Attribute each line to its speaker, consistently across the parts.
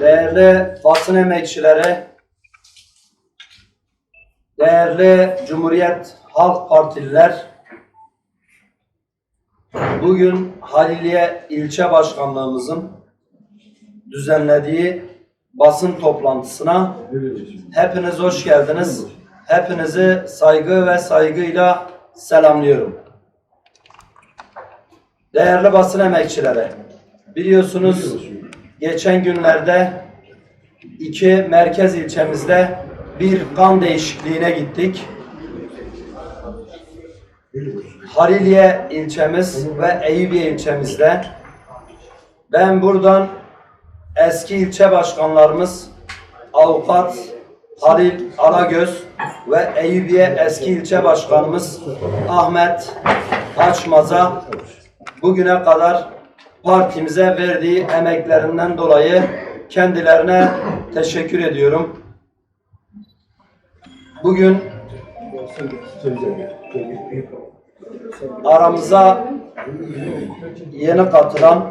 Speaker 1: değerli basın emekçileri, değerli Cumhuriyet Halk Partililer, bugün Haliliye İlçe Başkanlığımızın düzenlediği basın toplantısına hepiniz hoş geldiniz. Hepinizi saygı ve saygıyla selamlıyorum. Değerli basın emekçileri, biliyorsunuz geçen günlerde iki merkez ilçemizde bir kan değişikliğine gittik. Haliliye ilçemiz ve Eyüpiye ilçemizde ben buradan eski ilçe başkanlarımız avukat Halil Alagöz ve Eyüpiye eski ilçe başkanımız Ahmet Açmaz'a bugüne kadar partimize verdiği emeklerinden dolayı kendilerine teşekkür ediyorum. Bugün aramıza yeni katılan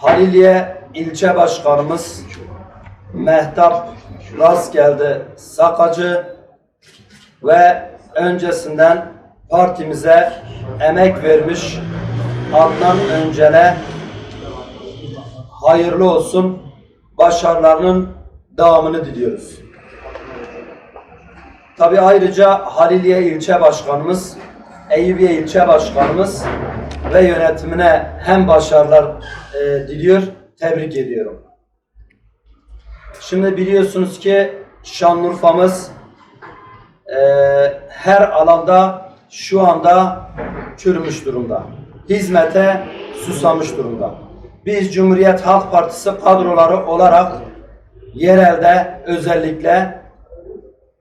Speaker 1: Haliliye ilçe başkanımız Mehtap Rast geldi Sakacı ve öncesinden partimize emek vermiş Adnan Öncel'e hayırlı olsun, başarılarının devamını diliyoruz. Tabi ayrıca Haliliye ilçe başkanımız, Eyüpiye ilçe başkanımız ve yönetimine hem başarılar e, diliyor, tebrik ediyorum. Şimdi biliyorsunuz ki Şanlıurfa'mız e, her alanda şu anda çürümüş durumda. Hizmete susamış durumda. Biz Cumhuriyet Halk Partisi kadroları olarak yerelde özellikle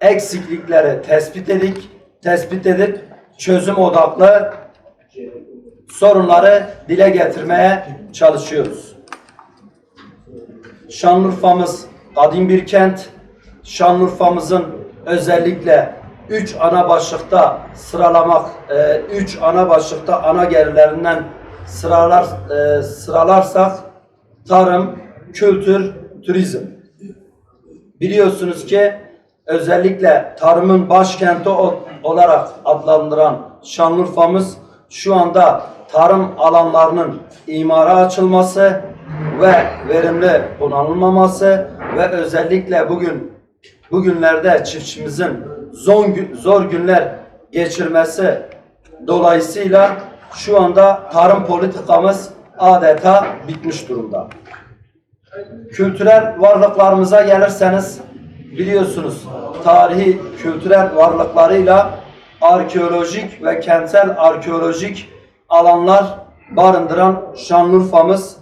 Speaker 1: eksiklikleri tespit edik, tespit edip çözüm odaklı sorunları dile getirmeye çalışıyoruz. Şanlıurfa'mız kadim bir kent. Şanlıurfa'mızın özellikle üç ana başlıkta sıralamak, e, üç ana başlıkta ana gelirlerinden sıralar e, sıralarsak tarım, kültür, turizm. Biliyorsunuz ki özellikle tarımın başkenti olarak adlandıran Şanlıurfa'mız şu anda tarım alanlarının imara açılması ve verimli kullanılmaması ve özellikle bugün bugünlerde çiftçimizin zor, gü- zor günler geçirmesi dolayısıyla şu anda tarım politikamız adeta bitmiş durumda. Kültürel varlıklarımıza gelirseniz biliyorsunuz tarihi kültürel varlıklarıyla arkeolojik ve kentsel arkeolojik alanlar barındıran Şanlıurfa'mız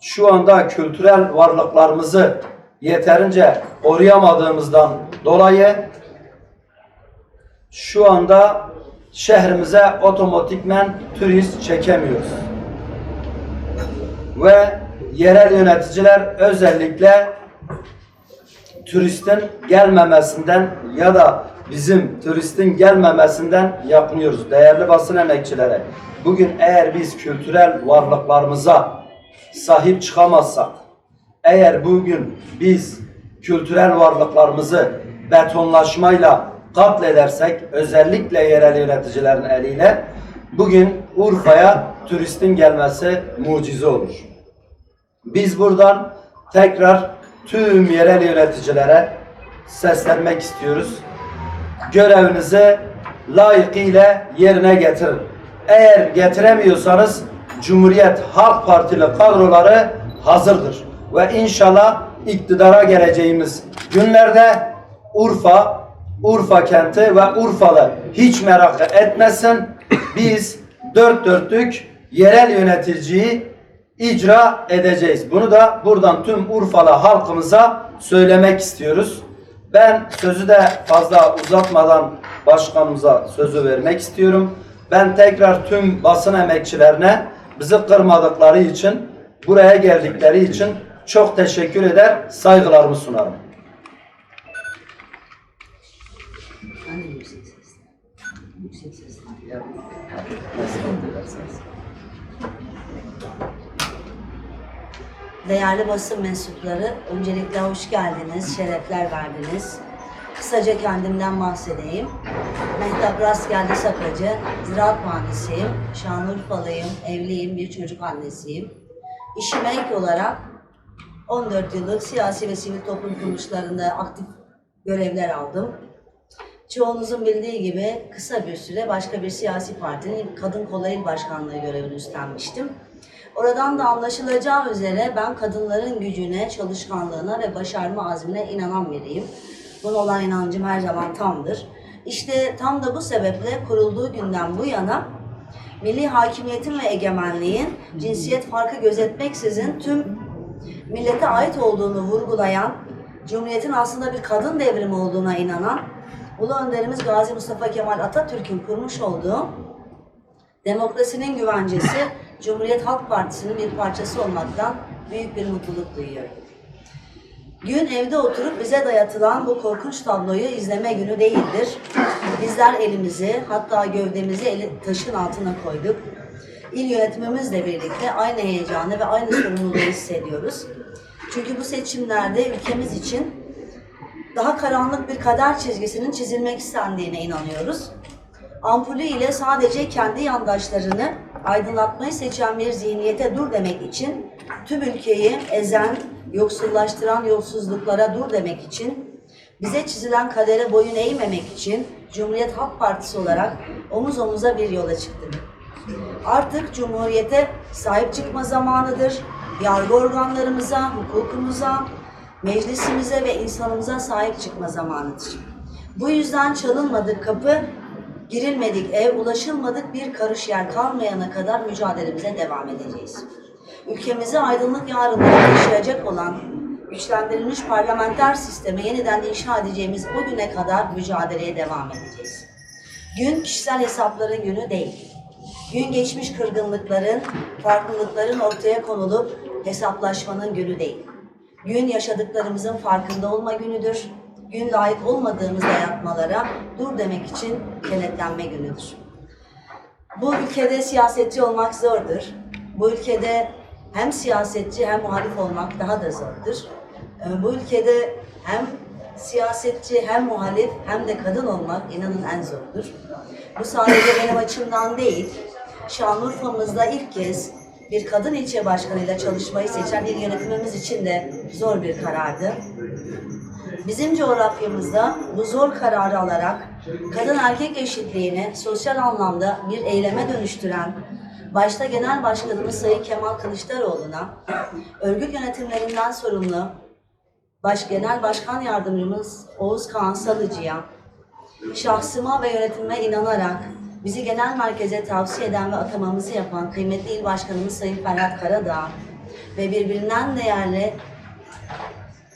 Speaker 1: şu anda kültürel varlıklarımızı yeterince koruyamadığımızdan dolayı şu anda şehrimize otomatikmen turist çekemiyoruz ve yerel yöneticiler özellikle turistin gelmemesinden ya da bizim turistin gelmemesinden yapmıyoruz. Değerli basın emekçilere, bugün eğer biz kültürel varlıklarımıza sahip çıkamazsak, eğer bugün biz kültürel varlıklarımızı betonlaşmayla katledersek, özellikle yerel yöneticilerin eliyle, bugün Urfa'ya turistin gelmesi mucize olur. Biz buradan tekrar tüm yerel yöneticilere seslenmek istiyoruz. Görevinizi layıkıyla yerine getirin. Eğer getiremiyorsanız Cumhuriyet Halk Partili kadroları hazırdır. Ve inşallah iktidara geleceğimiz günlerde Urfa, Urfa kenti ve Urfalı hiç merak etmesin. Biz dört dörtlük yerel yöneticiyi icra edeceğiz. Bunu da buradan tüm Urfalı halkımıza söylemek istiyoruz. Ben sözü de fazla uzatmadan başkanımıza sözü vermek istiyorum. Ben tekrar tüm basın emekçilerine bizi kırmadıkları için, buraya geldikleri için çok teşekkür eder, saygılarımı sunarım.
Speaker 2: Hani yüksek sesle. Yüksek sesle. değerli basın mensupları, öncelikle hoş geldiniz, şerefler verdiniz. Kısaca kendimden bahsedeyim. Mehtap Rastgeldi Sakacı, ziraat mühendisiyim, Şanlıurfalıyım, evliyim, bir çocuk annesiyim. İşime ek olarak 14 yıllık siyasi ve sivil toplum kuruluşlarında aktif görevler aldım. Çoğunuzun bildiği gibi kısa bir süre başka bir siyasi partinin Kadın Kolay İl Başkanlığı görevini üstlenmiştim. Oradan da anlaşılacağı üzere ben kadınların gücüne, çalışkanlığına ve başarma azmine inanan biriyim. Buna olan inancım her zaman tamdır. İşte tam da bu sebeple kurulduğu günden bu yana milli hakimiyetin ve egemenliğin cinsiyet farkı gözetmeksizin tüm millete ait olduğunu vurgulayan, Cumhuriyet'in aslında bir kadın devrimi olduğuna inanan Ulu Önderimiz Gazi Mustafa Kemal Atatürk'ün kurmuş olduğu demokrasinin güvencesi Cumhuriyet Halk Partisi'nin bir parçası olmaktan büyük bir mutluluk duyuyorum. Gün evde oturup bize dayatılan bu korkunç tabloyu izleme günü değildir. Bizler elimizi hatta gövdemizi eli, taşın altına koyduk. İl yönetimimizle birlikte aynı heyecanı ve aynı sorumluluğu hissediyoruz. Çünkü bu seçimlerde ülkemiz için daha karanlık bir kader çizgisinin çizilmek istendiğine inanıyoruz. Ampulü ile sadece kendi yandaşlarını aydınlatmayı seçen bir zihniyete dur demek için, tüm ülkeyi ezen, yoksullaştıran yolsuzluklara dur demek için, bize çizilen kadere boyun eğmemek için Cumhuriyet Halk Partisi olarak omuz omuza bir yola çıktık. Artık Cumhuriyete sahip çıkma zamanıdır. Yargı organlarımıza, hukukumuza, meclisimize ve insanımıza sahip çıkma zamanıdır. Bu yüzden çalınmadık kapı, girilmedik ev, ulaşılmadık bir karış yer kalmayana kadar mücadelemize devam edeceğiz. Ülkemizi aydınlık yarınlara taşıyacak olan güçlendirilmiş parlamenter sistemi yeniden inşa edeceğimiz o güne kadar mücadeleye devam edeceğiz. Gün kişisel hesapların günü değil. Gün geçmiş kırgınlıkların, farklılıkların ortaya konulup hesaplaşmanın günü değil. Gün yaşadıklarımızın farkında olma günüdür. Gün layık olmadığımız dayatmalara dur demek için kenetlenme günüdür. Bu ülkede siyasetçi olmak zordur. Bu ülkede hem siyasetçi hem muhalif olmak daha da zordur. Ee, Bu ülkede hem siyasetçi hem muhalif hem de kadın olmak inanın en zorudur. Bu sadece benim açımdan değil, Şanlıurfa'mızda ilk kez bir kadın ilçe başkanıyla çalışmayı seçen il yönetimimiz için de zor bir karardı. Bizim coğrafyamızda bu zor kararı alarak kadın erkek eşitliğini sosyal anlamda bir eyleme dönüştüren başta Genel Başkanımız Sayın Kemal Kılıçdaroğlu'na, örgüt yönetimlerinden sorumlu Baş Genel Başkan Yardımcımız Oğuz Kağan Salıcı'ya, şahsıma ve yönetimime inanarak bizi genel merkeze tavsiye eden ve atamamızı yapan kıymetli il başkanımız Sayın Ferhat Karadağ ve birbirinden değerli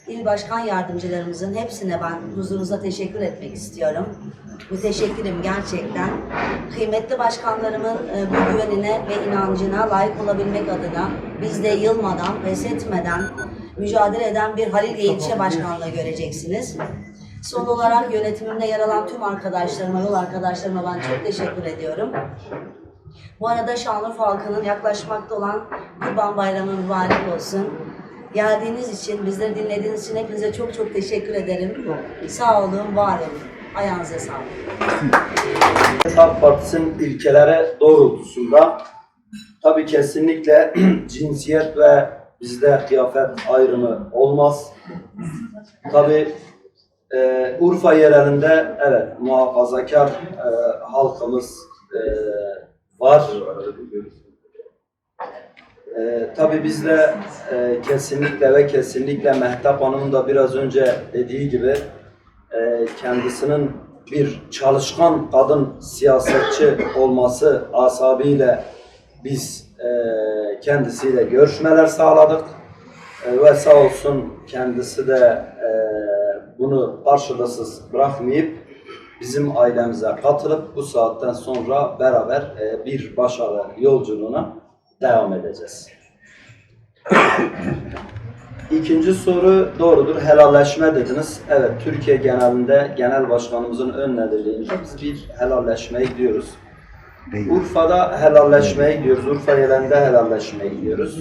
Speaker 2: il başkan yardımcılarımızın hepsine ben huzurunuza teşekkür etmek istiyorum. Müteşekkirim gerçekten. Kıymetli başkanlarımın e, bu güvenine ve inancına layık olabilmek adına biz de yılmadan, pes etmeden mücadele eden bir Halil ilçe başkanlığı göreceksiniz. Son olarak yönetimimde yer alan tüm arkadaşlarıma, yol arkadaşlarıma ben çok teşekkür ediyorum. Bu arada Şanlıurfa halkının yaklaşmakta olan Kurban Bayramı mübarek olsun. Geldiğiniz için, bizleri dinlediğiniz için hepinize çok çok teşekkür ederim. Sağ olun, var olun. Ayağınıza sağlık.
Speaker 1: Halk Partisi'nin ilkeleri doğrultusunda tabii kesinlikle cinsiyet ve bizde kıyafet ayrımı olmaz. Tabii e, Urfa yerelinde evet muhafazakar e, halkımız e, var. E, tabii bizde e, kesinlikle ve kesinlikle Mehtap Hanım'ın da biraz önce dediği gibi e, kendisinin bir çalışkan kadın siyasetçi olması asabıyla biz e, kendisiyle görüşmeler sağladık. E, ve sağ olsun kendisi de bunu karşılıksız bırakmayıp bizim ailemize katılıp bu saatten sonra beraber e, bir başarı yolculuğuna devam edeceğiz. İkinci soru doğrudur. Helalleşme dediniz. Evet, Türkiye genelinde genel başkanımızın önderliğinde biz bir helalleşmeye gidiyoruz. Urfa'da helalleşmeye gidiyoruz. Urfa yerinde helalleşmeye gidiyoruz.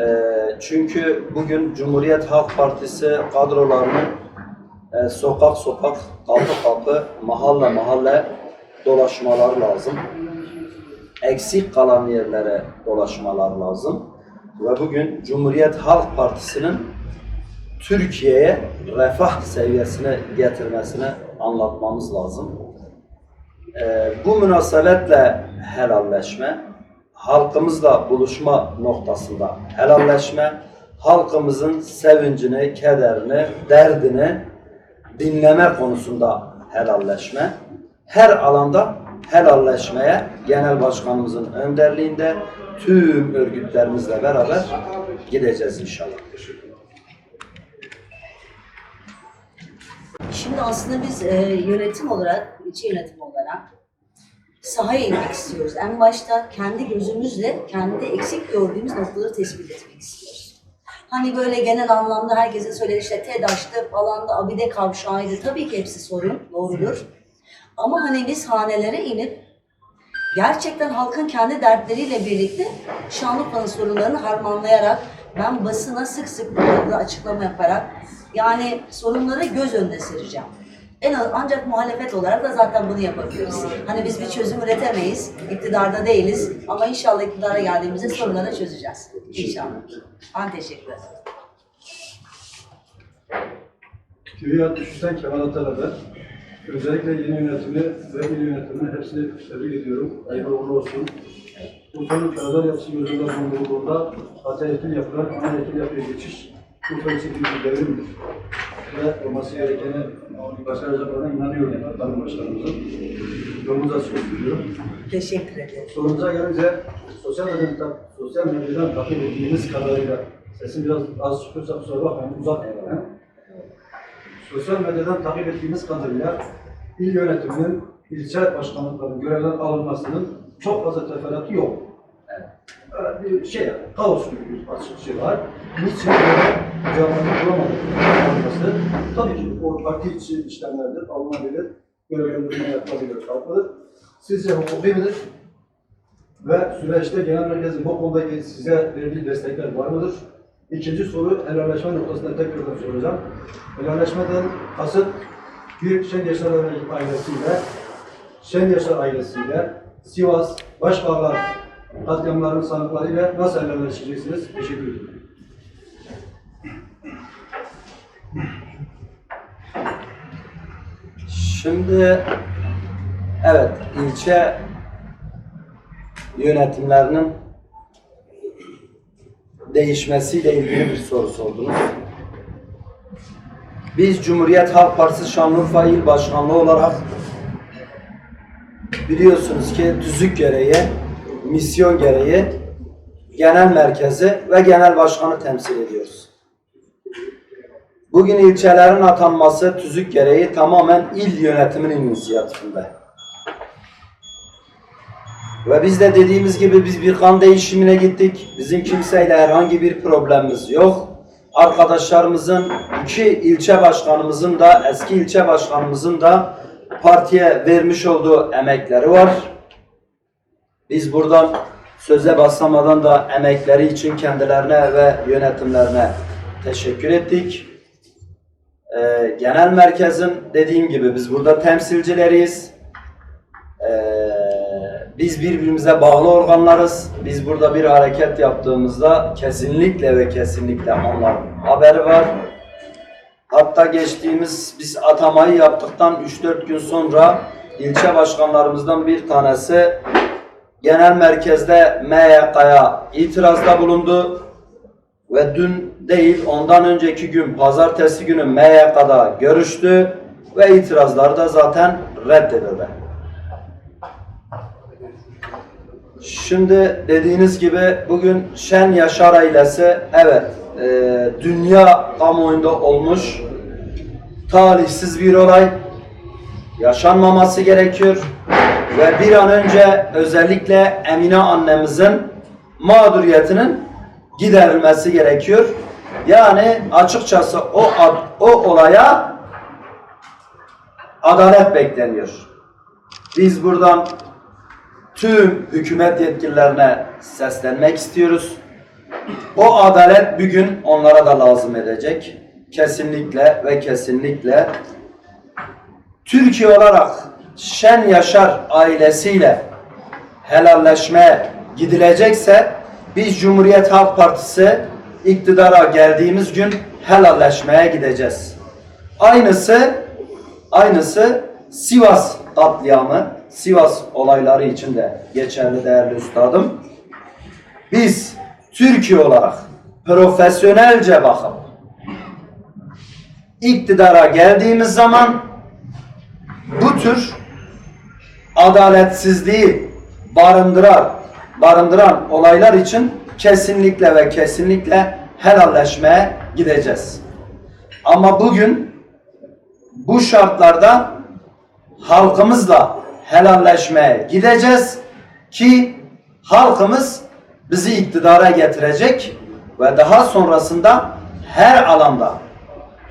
Speaker 1: Ee, çünkü bugün Cumhuriyet Halk Partisi kadrolarının e, sokak sokak, kapı kapı, mahalle mahalle dolaşmaları lazım. Eksik kalan yerlere dolaşmalar lazım. Ve bugün Cumhuriyet Halk Partisi'nin Türkiye'ye refah seviyesine getirmesini anlatmamız lazım. Ee, bu münasebetle helalleşme, halkımızla buluşma noktasında helalleşme, halkımızın sevincini, kederini, derdini dinleme konusunda helalleşme, her alanda helalleşmeye genel başkanımızın önderliğinde tüm örgütlerimizle beraber gideceğiz inşallah.
Speaker 2: Şimdi aslında biz e, yönetim olarak, ilçe yönetim olarak sahaya inmek istiyoruz. En başta kendi gözümüzle kendi eksik gördüğümüz noktaları tespit etmek istiyoruz. Hani böyle genel anlamda herkesin söylediği işte TEDAŞ'tı falan da Abide kavşağıydı. Tabii ki hepsi sorun, doğrudur. Ama hani biz hanelere inip gerçekten halkın kendi dertleriyle birlikte Şanlıurfa'nın sorunlarını harmanlayarak ben basına sık sık açıklama yaparak yani sorunları göz önüne sereceğim. En az, ancak muhalefet olarak da zaten bunu yapabiliriz. Hani biz bir çözüm üretemeyiz, iktidarda değiliz ama inşallah iktidara geldiğimizde sorunları çözeceğiz. İnşallah. Ben teşekkür ederim.
Speaker 3: Köyü 63'ten Kemal Atalar'da. Özellikle yeni yönetimi ve il yönetimini hepsini tebrik ediyorum. Hayırlı uğurlu olsun. Urfa'nın feodal yapısı gözünde bulunduğunda ataerkil yapılan erkil yapıya geçiş Urfa için bir devrimdir. Ve olması gerekeni başaracaklarına inanıyorum Tanrı Başkanımızın. Yolumuz açık diliyorum.
Speaker 2: Teşekkür ederim.
Speaker 3: Sorumuza gelince sosyal medyadan, sosyal medyadan takip ettiğimiz kadarıyla sesim biraz az çıkıyorsa kusura bakmayın uzak yani. Sosyal medyadan takip ettiğimiz kadarıyla il yönetiminin ilçe başkanlıklarının görevden alınmasının çok fazla teferruatı yok. Bir şey kaos gibi bir açık şey var. Niçin böyle cevabını bulamadık? Tabii ki o parti içi işlemlerdir, alınabilir, görevlendirme yapılabilir, kalkılır. Sizce hukuki midir? Ve süreçte genel merkezin bu konudaki size verdiği destekler var mıdır? İkinci soru helalleşme noktasında tekrardan soracağım. Helalleşmeden kasıt bir Şen Yaşar ailesiyle, Şen Yaşar ailesiyle, Sivas, Başkağlar katliamlarının sanıklarıyla nasıl helalleşeceksiniz? Teşekkür ederim.
Speaker 1: Şimdi evet ilçe yönetimlerinin değişmesiyle ilgili bir soru sordunuz. Biz Cumhuriyet Halk Partisi Şanlıurfa İl Başkanlığı olarak biliyorsunuz ki tüzük gereği, misyon gereği genel merkezi ve genel başkanı temsil ediyoruz. Bugün ilçelerin atanması tüzük gereği tamamen il yönetiminin inisiyatifinde. Ve biz de dediğimiz gibi biz bir kan değişimine gittik. Bizim kimseyle herhangi bir problemimiz yok. Arkadaşlarımızın, iki ilçe başkanımızın da, eski ilçe başkanımızın da partiye vermiş olduğu emekleri var. Biz buradan söze baslamadan da emekleri için kendilerine ve yönetimlerine teşekkür ettik. Ee, genel merkezin dediğim gibi biz burada temsilcileriyiz. Ee, biz birbirimize bağlı organlarız. Biz burada bir hareket yaptığımızda kesinlikle ve kesinlikle onların haberi var. Hatta geçtiğimiz biz atamayı yaptıktan 3-4 gün sonra ilçe başkanlarımızdan bir tanesi genel merkezde MYK'ya itirazda bulundu ve dün değil ondan önceki gün pazartesi günü MYK'da görüştü ve itirazları da zaten reddedildi. Şimdi dediğiniz gibi bugün Şen Yaşar ailesi evet e, dünya kamuoyunda olmuş talihsiz bir olay yaşanmaması gerekiyor ve bir an önce özellikle Emine annemizin mağduriyetinin giderilmesi gerekiyor. Yani açıkçası o o olaya adalet bekleniyor. Biz buradan tüm hükümet yetkililerine seslenmek istiyoruz. O adalet bir gün onlara da lazım edecek. Kesinlikle ve kesinlikle Türkiye olarak Şen Yaşar ailesiyle helalleşmeye gidilecekse biz Cumhuriyet Halk Partisi iktidara geldiğimiz gün helalleşmeye gideceğiz. Aynısı aynısı Sivas katliamı, Sivas olayları için de geçerli değerli üstadım. Biz Türkiye olarak profesyonelce bakıp iktidara geldiğimiz zaman bu tür adaletsizliği barındıran, barındıran olaylar için kesinlikle ve kesinlikle helalleşmeye gideceğiz. Ama bugün bu şartlarda halkımızla helalleşmeye gideceğiz ki halkımız bizi iktidara getirecek ve daha sonrasında her alanda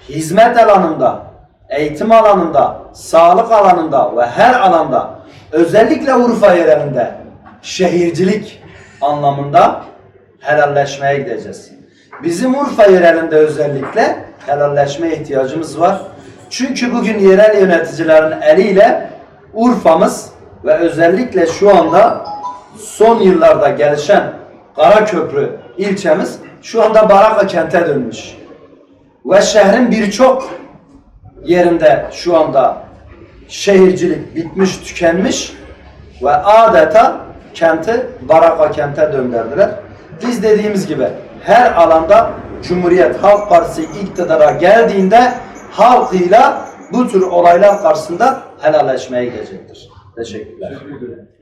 Speaker 1: hizmet alanında, eğitim alanında, sağlık alanında ve her alanda özellikle Urfa yerelinde şehircilik anlamında helalleşmeye gideceğiz. Bizim Urfa yerelinde özellikle helalleşmeye ihtiyacımız var. Çünkü bugün yerel yöneticilerin eliyle Urfa'mız ve özellikle şu anda son yıllarda gelişen Karaköprü ilçemiz şu anda Baraka kente dönmüş. Ve şehrin birçok yerinde şu anda şehircilik bitmiş, tükenmiş ve adeta kenti Baraka kente döndürdüler. Biz dediğimiz gibi her alanda Cumhuriyet Halk Partisi iktidara geldiğinde halkıyla bu tür olaylar karşısında helalleşmeye gidecektir. Teşekkürler.
Speaker 3: Teşekkür ederim.